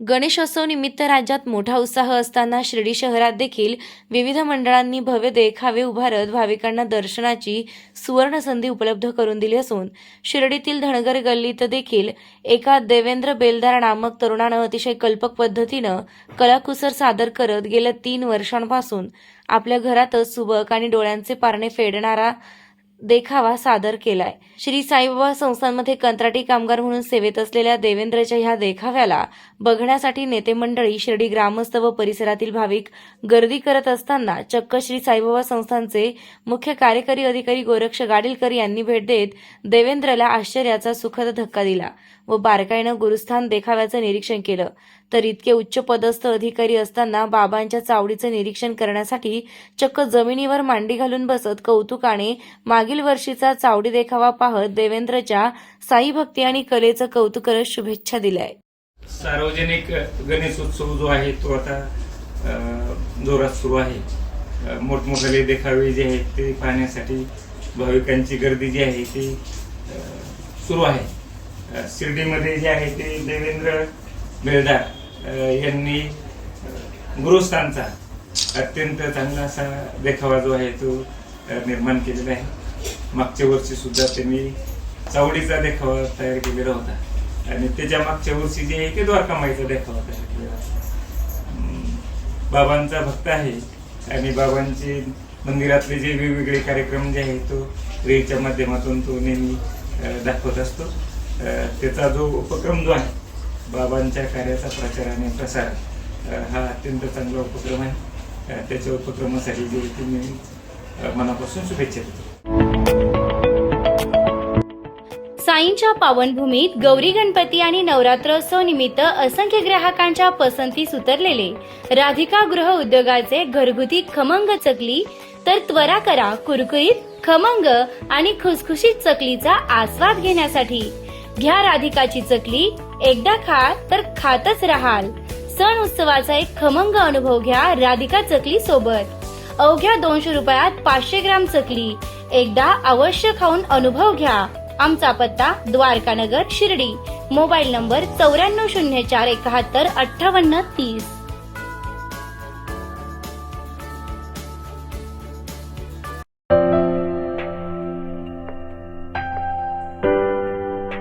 गणेशोत्सव निमित्त राज्यात मोठा उत्साह असताना शिर्डी शहरात देखील विविध मंडळांनी भव्य देखावे उभारत भाविकांना दर्शनाची सुवर्ण संधी उपलब्ध करून दिली असून शिर्डीतील धनगर गल्लीत देखील एका देवेंद्र बेलदार नामक तरुणानं अतिशय कल्पक पद्धतीनं कलाकुसर सादर करत गेल्या तीन वर्षांपासून आपल्या घरातच सुबक आणि डोळ्यांचे पारणे फेडणारा देखावा सादर केलाय. श्री साईबाबा संस्थांमध्ये कंत्राटी कामगार म्हणून सेवेत असलेल्या देवेंद्रच्या ह्या देखाव्याला बघण्यासाठी नेते मंडळी शिर्डी ग्रामस्थ व परिसरातील भाविक गर्दी करत असताना चक्क श्री साईबाबा संस्थांचे मुख्य कार्यकारी अधिकारी गोरक्ष गाडीलकर यांनी भेट देत देवेंद्रला आश्चर्याचा सुखद धक्का दिला. व बारकाईनं गुरुस्थान देखाव्याचं निरीक्षण केलं. तर इतके उच्च पदस्थ अधिकारी असताना बाबांच्या चावडीचं निरीक्षण करण्यासाठी चक्क जमिनीवर मांडी घालून बसत कौतुकाने मागील वर्षीचा चावडी देखावा पाहत देवेंद्रच्या साई भक्ती आणि कलेचं कौतुक करत शुभेच्छा दिल्या. सार्वजनिक गणेशोत्सव जो आहे तो आता जोरात सुरू आहे. मोठमोठाले देखावे जे आहेत ते पाहण्यासाठी भाविकांची गर्दी जी आहे ती सुरू आहे. शिर्डीमध्ये जे आहे ते देवेंद्र बेलदार यांनी गुरुस्थानचा अत्यंत चांगला असा देखावा जो आहे तो निर्माण केलेला आहे. मागच्या वर्षी सुद्धा त्यांनी चावडीचा देखावा तयार केलेला होता. आणि त्याच्या मागच्या वर्षी जे आहे ते द्वारकामाईचा देखावा तयार केलेला होता. बाबांचा भक्त आहे. आणि बाबांचे मंदिरातले जे वेगवेगळे कार्यक्रम जे आहे तो रेच्या माध्यमातून तो नेहमी दाखवत असतो. त्याचा जो उपक्रम जो आहे बाबांच्या कार्याचा प्रचार आणि प्रसार हा अत्यंत चांगला उपक्रम आहे. त्याच्या उपक्रमासाठी जे तुम्ही मनापासून शुभेच्छा देतो. साईंच्या पावनभूमीत गौरी गणपती आणि नवरात्रोत्सव निमित्त असंख्य ग्राहकांच्या पसंतीस उतरलेले राधिका गृह उद्योगाचे घरगुती खमंग चकली तर त्वरा करा कुरकुरीत खमंग आणि खुसखुशीत चकलीचा आस्वाद घेण्यासाठी. घ्या राधिकाची चकली एकदा खा तर खातच राहाल. सण उत्सवाचा एक खमंग अनुभव घ्या राधिका चकली सोबत. अवघ्या दोनशे रुपयात पाचशे ग्राम चकली. एकदा अवश्य खाऊन अनुभव घ्या. आमचा पत्ता द्वारकानगर शिर्डी. मोबाईल नंबर चौऱ्याण्णव शून्य चार एकाहत्तर अठ्ठावन्न तीस.